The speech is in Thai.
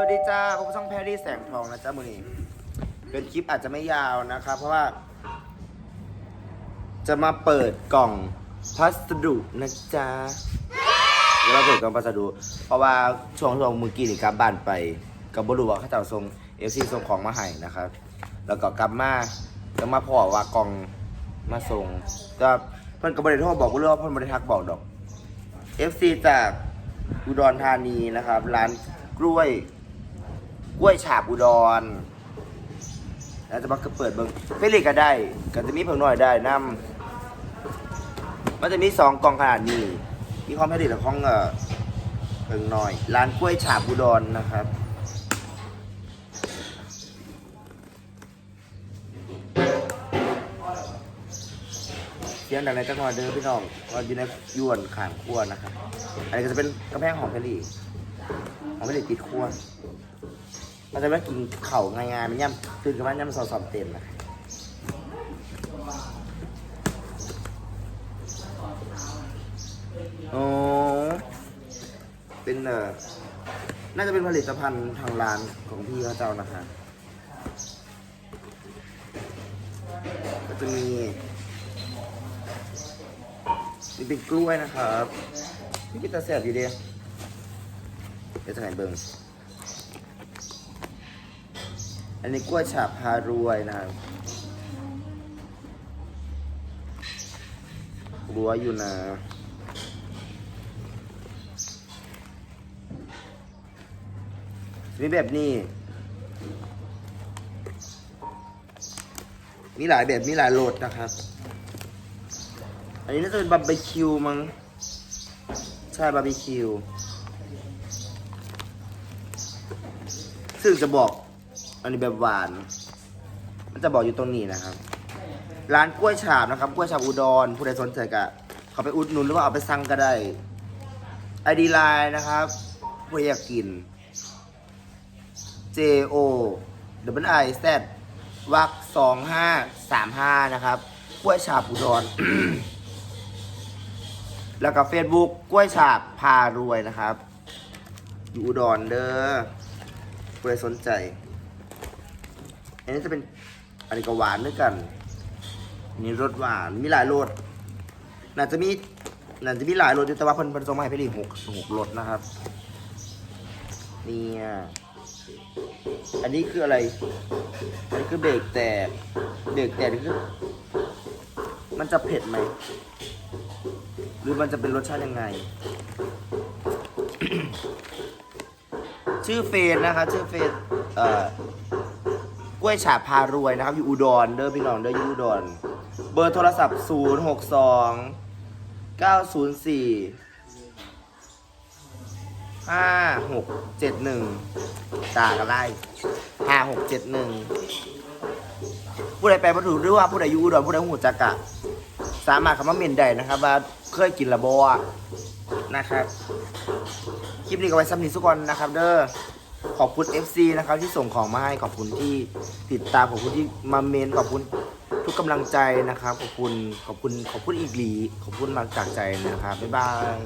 วัสดีจ้าผมช่องแพรรี่แสงทองนะจ้ามือนี้เป็นคลิปอาจจะไม่ยาวนะครับ เพราะว่า จะมาเปิดกล่องพัสดุนะจ๊ะเดี๋ยวเราเปิดกล่องพัสดุ เพราะว่าช่วงช่วงมือกี้นี่กลับบ้านไปกับบรูว่าเขาจะส่งเอฟซีส่งของมาให้นะครับ แล้วก็กลับมาแล้วมาพอว่ากล่องมาส่งแต่เพิ่นก็บริโทรบอกว่าเรื่องเพิ่นบริทักบอกดอก FC จากอุดรธานีนะครับ ร้านกล้วย กล้วยฉาบอุดรแล้วจะมาเปิดเบิ้งเฟรนก็ได้ก็จะมีเพิ่งหน่อยได้นำมันจะมีสองกล่องขนาดนี้ มีความผลิตของเออเพิ่งหน่อย ร้านกล้วยฉาบอุดรนะครับเสียงดังในจังหวัดเดิมพี่น้องว่าอยู่ในยวนข่างขั้วนะครับ อันนี้ก็จะเป็นกระแพงของเพลี ของเพลีติดขั้วมันจะไม่กินเข่าง่ายๆมันย่ำตื่นกันมาย่ำสอสอมเต็มนะโอ้เป็นเอ่อน่าจะเป็นผลิตภัณฑ์ทางร้านของพี่เขาเจ้านะคะ ก็จะมีนี่เป็นกล้วยนะครับ นี่เป็นตาแสบอยู่เดียว ดี๋ยวจะให้เบิ่งอันนี้กล้วยฉาบพารวยนะครับรัวอยู่นะมีแบบนี้ มีหลายแบบ มีหลายรสนะครับ อันนี้น่าจะเป็นบาร์บีคิวมั้ง ใช่บาร์บีคิว ซึ่งจะบอกอันนี้แบบหวาน มันจะบอกอยู่ตรงนี้นะครับ ร้านกล้วยฉาบนะครับกล้วยฉาบอุดรผู้ใดสนใจก็เขาไปอุดหนุนหรือว่าเอาไปสั่งก็ได้ไอดีไลน์นะครับผู้อยากกิน J O W I Z วักสองห้าสามห้านะครับกล้วยฉาบอุดรแล้วก็เฟซบุ๊กกล้วยฉาบพารวยนะครับ อยู่อุดรเด้อ ผู้ใครสนใจ อันนี้จะเป็นอันนี้ก็หวานด้วยกันอันนี้รสหวานมีหลายรสน่าจะมีน่าจะมีหลายรสอยู่แต่ว่าเพิ่นเพิ่นส่งมาให้พี่ลีหกหกรสนะครับเนี่ยอันนี้คืออะไร อันนี้คือเบรกแตก เบรกแตกคือ มันจะเผ็ดไหม หรือมันจะเป็นรสชาติยังไง ชื่อเฟซนะครับชื่อเฟซเอ่อกล้วยฉาบพารวยนะครับ อยู่อุดรเด้อพี่น้องเด้ออยู่อุดร เบอร์โทรศัพท์ 0 6 2 9 0 4 5 6 7 1จากอะไร5 6 7 1 ผู้ใดแปลมาถูกหรือว่าผู้ใดอยู่อุดรผู้ใดหูจักกะ สามารถคำว่าเมนได้นะครับ ว่าเคยกินระบอนะครับ คลิปนี้ก็ไว้สำนี้สุกคนนะครับ เด้อขอบคุณ FC นะครับที่ส่งของมาให้ขอบคุณที่ติดตามขอบคุณที่มาเมนขอบคุณทุกกำลังใจนะครับ ขอบคุณขอบคุณขอบคุณอีกหลีขอบคุณมาจากใจนะครับบ๊ายบาย